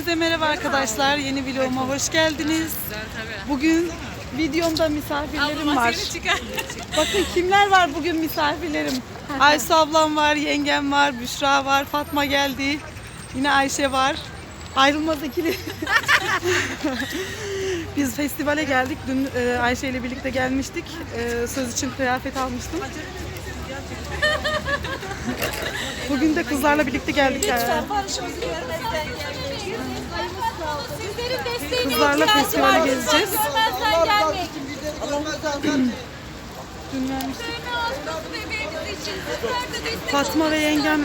Hepinize merhaba arkadaşlar. Yeni vloguma hoş geldiniz. Bugün videomda misafirlerim var. Bakın kimler var bugün misafirlerim. Aysu ablam var, yengem var, Büşra var, Fatma geldi. Yine Ayşe var. Ayrılmaz ikili. Biz festivale geldik. Dün e, Ayşe ile birlikte gelmiştik. E, söz için kıyafet almıştım. Bugün de kızlarla birlikte geldik. e, Barışımızı görmezden gelmeyin. Sizlerin desteğine Kızlarla ihtiyacı festivale var. gezeceğiz. Görmezden gelmeyin. Dün vermiştik. Seni aldığınız bebeğimiz için sizler de destek Fatma ve yengem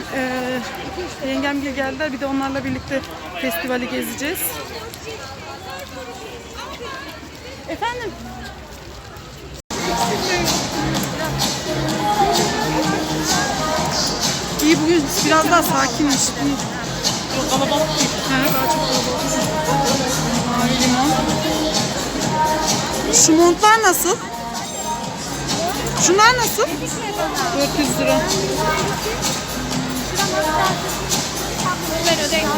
e, yengemgil geldiler. Bir de onlarla birlikte festivali gezeceğiz. Efendim? İyi bugün biraz daha sakinmiş. Çok kalabalık değil. Evet, daha çok kalabalık. Limon. Şu montlar nasıl? Şunlar nasıl? 400 lira. Ben ödeyim.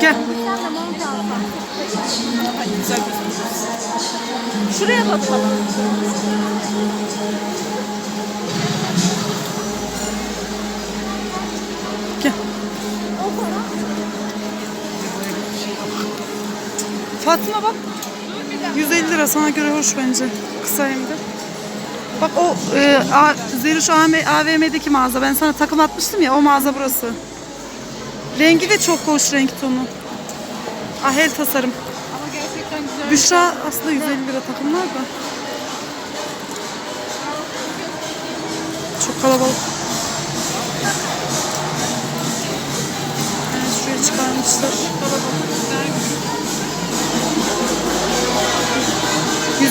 Gel. Şuraya bakalım. Fatma bak. 150 lira sana göre hoş bence. Kısa hem de. Bak o e, A, Zeriş AM AVM'deki mağaza. Ben sana takım atmıştım ya o mağaza burası. Rengi de çok hoş renk tonu. Ahel tasarım. Ama gerçekten güzel. Büşra aslında 150 lira takımlar da. Çok kalabalık. Evet, şuraya çıkarmışlar.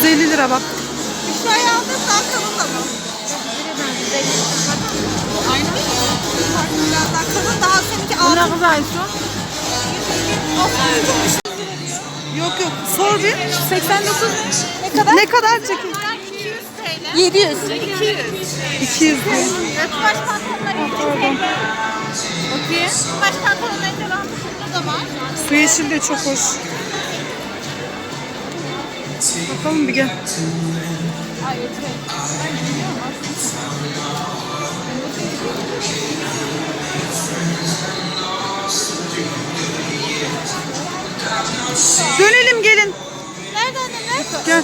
150 lira bak. Büşra'yı aldın da kalın da mı? Aynı mı? Biraz daha kalın daha seninki ağır. Ne kadar Yok yok sor bir. 89 ne kadar? Ne kadar çekin? 700 TL. 700. 200 lira. Baş pantolonlar 200 TL. Bakayım. Baş pantolonların devamı burada da var. Su yeşil de çok hoş. Bakalım bir gel. Ay yeter. Ben bilmiyorum aslında. Dönelim gelin. Nerede anne nerede? Gel.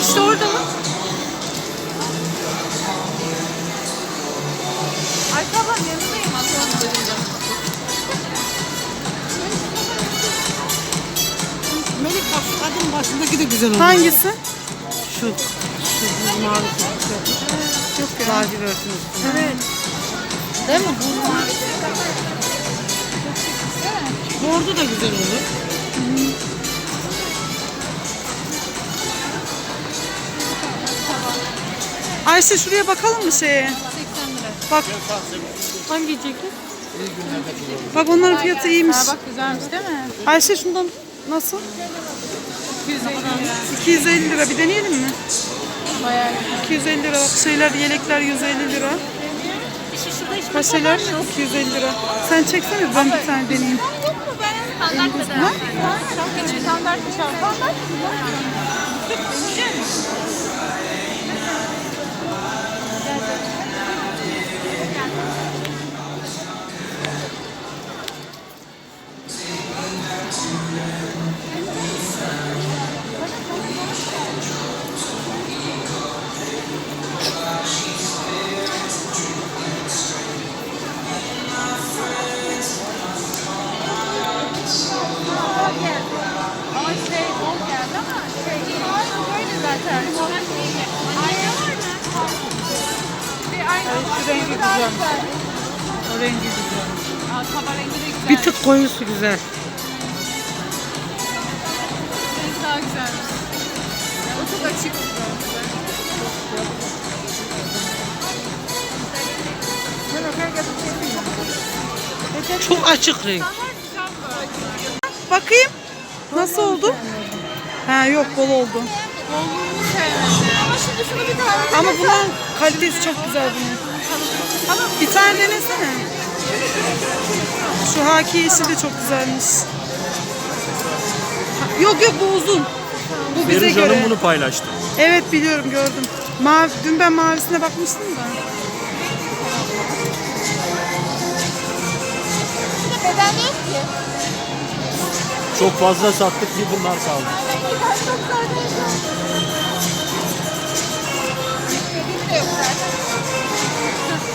İşte orada mı? Ay tamam yanındayım kadın başındaki de güzel oldu. Hangisi? Şu. Şu mavi çok lacivertin üstüne. Evet. Değil mi? Bu mavi. Bordo da güzel olur. Ayşe şuraya bakalım mı şeye? 80 lira. Bak. Hangi ceket? Bak onların fiyatı iyiymiş. Ha bak güzelmiş değil mi? Ayşe şundan nasıl? 250 lira. Bir deneyelim mi? Bayağı 250 lira. Bak şeyler, yelekler 150 lira. Paşeler 250 lira. Sen çeksene ben bir tane deneyeyim. Yok? Standart küçük. Standart şarkı. Standart. Ama güzel. Bir tık koyusu güzel. Daha güzelmiş. O çok açık. Çok açık renk. Bakayım. Nasıl oldu? Ha yok bol oldu. Bolluğunu sevmedim. Ama şimdi şunu bir tane Ama bunun kalitesi çok güzel bunun. Ama Şeker denesene. Şu haki yeşil de çok güzelmiş. Yok yok bu uzun. Bu bize Benim göre. canım bunu paylaştı. Evet biliyorum gördüm. Mavi, dün ben mavisine bakmıştım da. Beden yok ki. Çok fazla sattık bir bunlar zaten.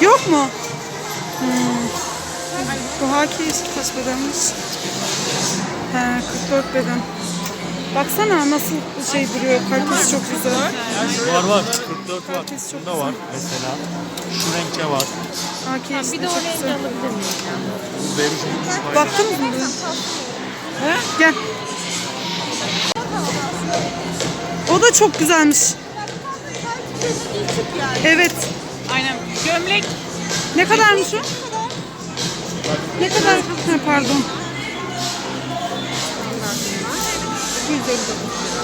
Yok mu? Hmm. Bu haki yeşil kaç bedenmiş? He 44 beden. Baksana nasıl şey duruyor. Kalitesi çok güzel. Var var. 44 var. Herkes çok Bunda var mesela. Şu renkte var. Haki yeşil Bir de o çok rengi güzel. alabilir miyim? Bu benim Baktın mı? dün? He? Gel. O da çok güzelmiş. Evet. Aynen. Gömlek Ne kadarmış o? Ne kadar? Ha, pardon.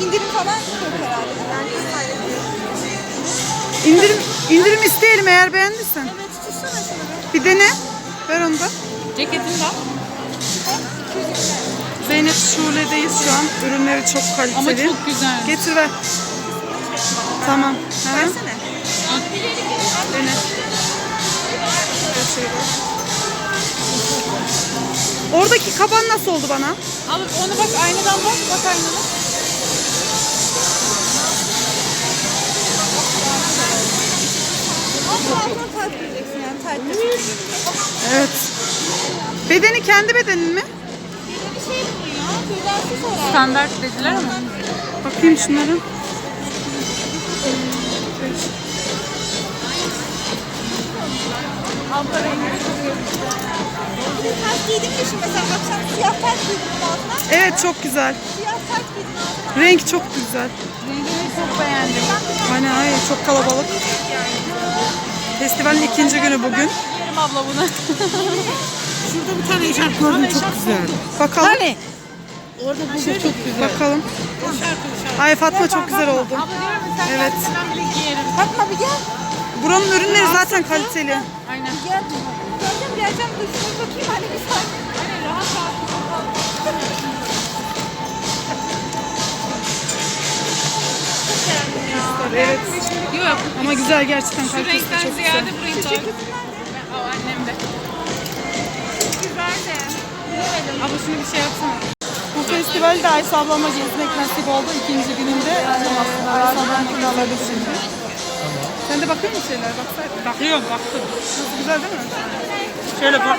İndirim falan yok herhalde. İndirim, indirim isteyelim eğer beğendiysen. Evet, tutsana şunu. Bir dene. Ver onu da. ceketim var. Zeynep Şule'deyiz şu an. Ürünleri çok kaliteli. Ama çok güzel. Getir ver. Tamam. Versene. Dene. Şöyle. Oradaki kaban nasıl oldu bana? Al onu bak aynadan bak. Bak taşıyacaksın. Evet. Bedeni kendi bedenin mi? Bir şey bu ya. Herhalde. Standart dediler ama. Bakayım şunların. Abla rengi tayt giydim ya şimdi mesela akşam siyah tayt giydim altına. Evet çok güzel. Siyah tayt giydim altına. Renk çok güzel. Rengini çok beğendim. Aynen aynen çok kalabalık. Festivalin ikinci günü bugün. Yerim abla bunu. Şurada bir tane eşarp gördüm çok güzel. Bakalım. Orada bu çok güzel. Bakalım. Ay Fatma çok güzel oldu. Evet. Fatma bir gel. Buranın ürünleri zaten kaliteli. Aynen. Gel. Geleceğim. Dur şuna bakayım hani bir saniye. Aynen rahat rahat. Evet. Yok. Ama güzel gerçekten Şu kalitesi de renkten çok güzel. ziyade bu renk daha güzel. Ben- O annem de. Güzel de. Abla şunu bir şey yapsana. Bu festivalde Ayşe ablama gezmek nasip oldu ikinci gününde. Ee, Ayşe ablam kiraladı şimdi. Sen de bakıyor musun şeyler? Baksaydın. Bakıyorum baktım. Nasıl güzel değil mi? Şöyle bak.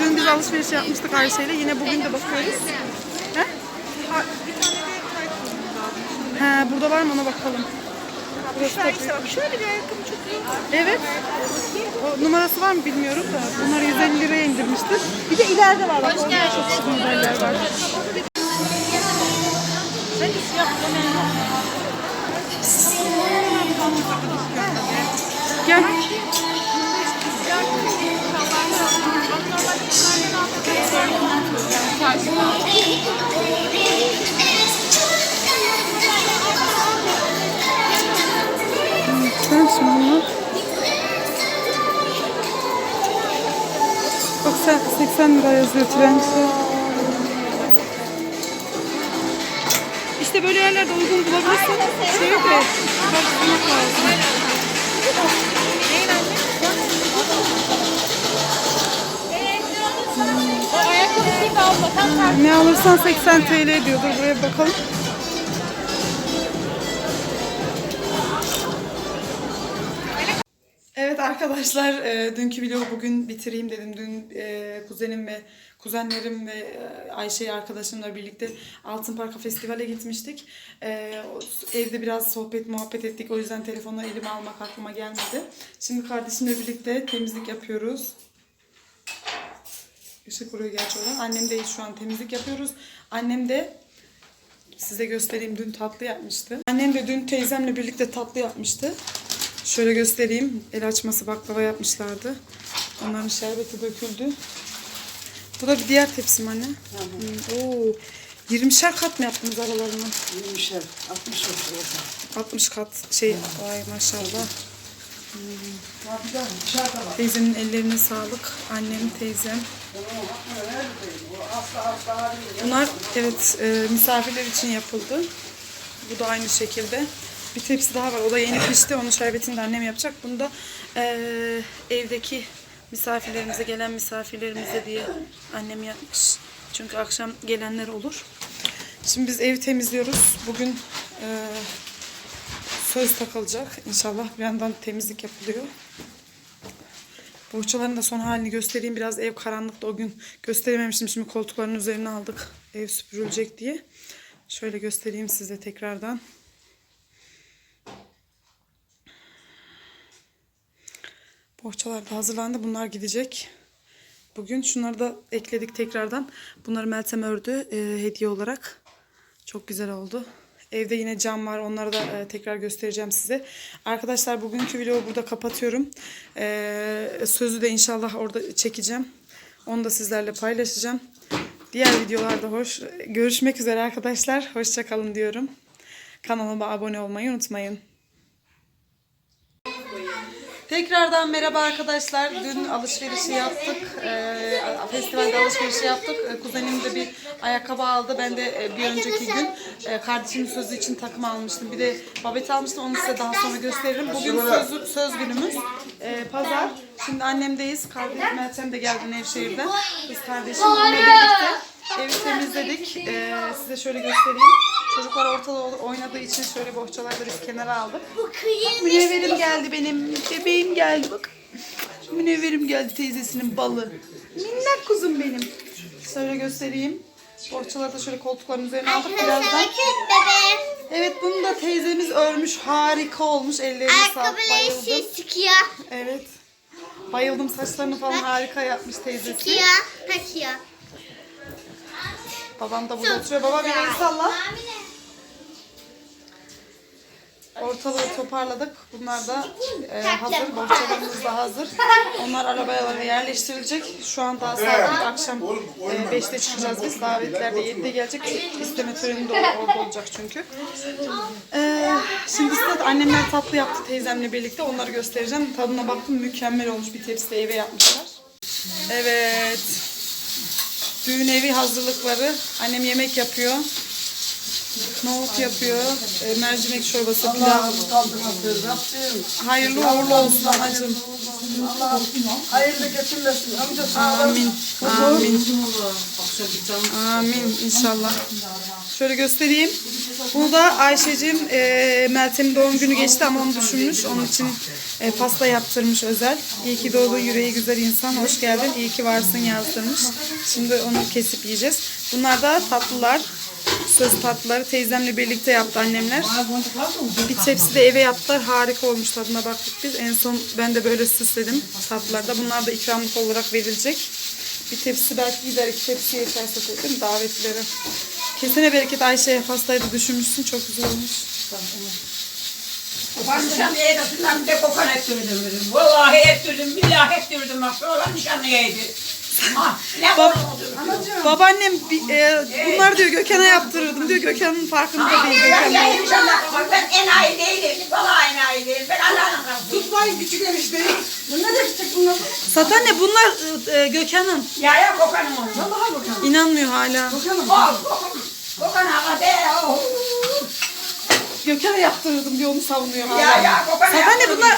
Dün biz alışveriş yapmıştık Ayşe'yle. Yine bugün de bakıyoruz. He? He, burada var mı ona bakalım. İşte bak şöyle bir ayakkabı çok iyi. Evet. O numarası var mı bilmiyorum da. Bunları 150 liraya indirmiştir. Bir de ileride var. Bak da çok şık modeller var. Gel. Bak sen 80 lira yazıyor trençe. İşte böyle yerlerde uygun bulabilirsin. Şey de bakmak lazım. Ne alırsan 80 TL diyordur. Buraya bakalım. Evet arkadaşlar, e, dünkü vlogu bugün bitireyim dedim. Dün e, kuzenim ve kuzenlerim ve e, Ayşe arkadaşımla birlikte Altın Park'a festivale gitmiştik. E, evde biraz sohbet muhabbet ettik. O yüzden telefonla elime almak aklıma gelmedi. Şimdi kardeşimle birlikte temizlik yapıyoruz. Işık vuruyor gerçi oradan. Annem de şu an temizlik yapıyoruz. Annem de size göstereyim dün tatlı yapmıştı. Annem de dün teyzemle birlikte tatlı yapmıştı. Şöyle göstereyim. El açması baklava yapmışlardı. Onların şerbeti döküldü. Bu da bir diğer tepsim anne. Hmm, Oo. 20'şer kat mı yaptınız aralarını? 20'şer, 60 oldu orada. 60 kat şey. Vay maşallah. Teyzemin ellerine sağlık. Annem, teyzem. Bunlar evet e, misafirler için yapıldı. Bu da aynı şekilde. Bir tepsi daha var. O da yeni pişti. Onun şerbetini de annem yapacak. Bunu da e, evdeki misafirlerimize, gelen misafirlerimize diye annem yapmış. Çünkü akşam gelenler olur. Şimdi biz evi temizliyoruz. Bugün e, söz takılacak. İnşallah bir yandan temizlik yapılıyor. Bohçaların da son halini göstereyim. Biraz ev karanlıkta o gün gösterememiştim. Şimdi koltukların üzerine aldık. Ev süpürülecek diye. Şöyle göstereyim size tekrardan. Bohçalar da hazırlandı. Bunlar gidecek. Bugün şunları da ekledik tekrardan. Bunları Meltem ördü e, hediye olarak. Çok güzel oldu. Evde yine cam var. Onları da e, tekrar göstereceğim size. Arkadaşlar bugünkü vlogu burada kapatıyorum. E, sözü de inşallah orada çekeceğim. Onu da sizlerle paylaşacağım. Diğer videolarda hoş görüşmek üzere arkadaşlar. Hoşçakalın diyorum. Kanalıma abone olmayı unutmayın. Tekrardan merhaba arkadaşlar. Dün alışverişi yaptık. Ee, festivalde alışverişi yaptık. Ee, kuzenim de bir ayakkabı aldı. Ben de e, bir önceki gün e, kardeşimin sözü için takım almıştım. Bir de babet almıştım. Onu size daha sonra gösteririm. Bugün söz, söz günümüz. Pazar. Şimdi annemdeyiz. Kardeşim Meltem de geldi Nevşehir'den. Biz kardeşimle birlikte evi temizledik. Size şöyle göstereyim. Çocuklar ortada oynadığı için şöyle bohçalarda biz kenara aldık. Münevverim geldi benim. Bebeğim geldi bak. Münevverim geldi teyzesinin balı. Minnak kuzum benim. Şöyle göstereyim. Bohçaları da şöyle koltukların üzerine aldık birazdan. Evet bunu da teyzemiz örmüş. Harika olmuş. Ellerine sağlık. Bayıldım. Evet. Bayıldım. Saçlarını falan harika yapmış teyzesi. Sıkıyor. Takıyor. Babam da burada oturuyor. Baba bir el salla. Ortalığı toparladık. Bunlar da e, hazır. Bohçalarımız da hazır. Onlar arabaya yerleştirilecek. Şu an daha saat akşam e, 5'te çıkacağız biz. Davetler de 7'de gelecek. İsteme töreni de or- orada olacak çünkü. E, şimdi size de annemler tatlı yaptı teyzemle birlikte. Onları göstereceğim. Tadına baktım mükemmel olmuş. Bir tepsi eve yapmışlar. Evet. Düğün evi hazırlıkları. Annem yemek yapıyor. Nohut yapıyor. E, mercimek çorbası, pilav. Hayırlı uğurlu olsun anacığım. Hayırlı getirmesin. Amca Amin. Amin. Amin inşallah. Şöyle göstereyim. Bunu da Ayşe'cim e, Meltem'in doğum günü geçti ama onu düşünmüş. Onun için e, pasta yaptırmış özel. İyi ki doğdun yüreği güzel insan. Hoş geldin. İyi ki varsın yazdırmış. Şimdi onu kesip yiyeceğiz. Bunlar da tatlılar. Söz tatlıları teyzemle birlikte yaptı annemler. Bir tepsi de eve yaptılar. Harika olmuş tadına baktık biz. En son ben de böyle süsledim tatlılarda. Bunlar da ikramlık olarak verilecek. Bir tepsi belki gider iki tepsi yeterse dedim davetlilere. Kesene bereket Ayşe'ye pastayı da düşünmüşsün. Çok güzel olmuş. Ben nişanlıya yedirdim de kokan ettirdim dedim. Vallahi ettirdim, billahi ettirdim. Bak şöyle nişanlıya Bab- kadar Babaannem bi- e, bunlar diyor Gökhan'a yaptırırdım diyor. Gökhan'ın farkında değil. Ben Gökhan. nişanlığa bak ben enayi değilim. Vallahi enayi değilim. Ben Allah'ın tutmayın küçük enişteyi. Bu ne de küçük bunlar? Satan ne bunlar e, e, Gökhan'ın. Ya ya kokanım onu. Vallahi bakalım. İnanmıyor hala. Oh, kokan. De. oh. Gökhan'a yaptırırdım diyor onu savunuyor hala. Ya ya kokan Satan ne yaptırdım. bunlar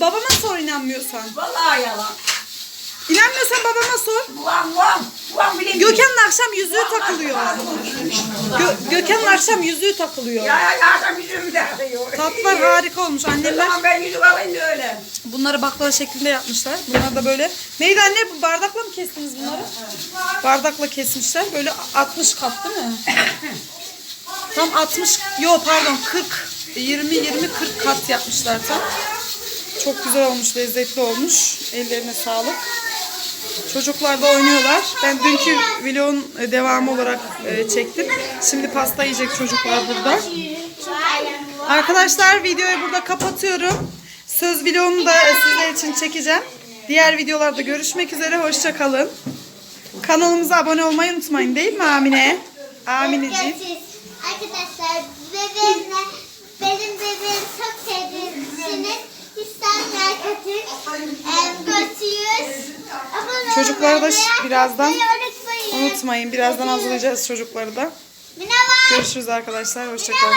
babama sor inanmıyorsan. Vallahi yalan. İnanmıyorsan babama sor. Ulan ulan. Ulan bileyim. Gökhan'ın akşam yüzüğü takılıyor. Gö- Gökhan'ın akşam yüzüğü takılıyor. Ya ya ya adam yüzümü de arıyor. Harika olmuş. O Annemler zaman ben yüzük alayım da öyle. bunları baklava şeklinde yapmışlar. Bunlar da böyle. Neydi anne? Bu bardakla mı kestiniz bunları? Bardakla kesmişler. Böyle 60 kat değil mi? Tam 60, yo pardon 40, 20, 20, 40 kat yapmışlar tam. Çok güzel olmuş, lezzetli olmuş. Ellerine sağlık. Çocuklar da oynuyorlar. Ben dünkü vlogun e, devamı olarak e, çektim. Şimdi pasta yiyecek çocuklar burada. Arkadaşlar videoyu burada kapatıyorum. Söz vlogumu da e, sizler için çekeceğim. Diğer videolarda görüşmek üzere. Hoşça kalın. Kanalımıza abone olmayı unutmayın değil mi Amine? Amineciğim. Arkadaşlar bebeğimle benim bebeğim çok sevdiğiniz Çocukları da birazdan unutmayın. Birazdan hazırlayacağız çocukları da. Görüşürüz arkadaşlar. Hoşçakalın.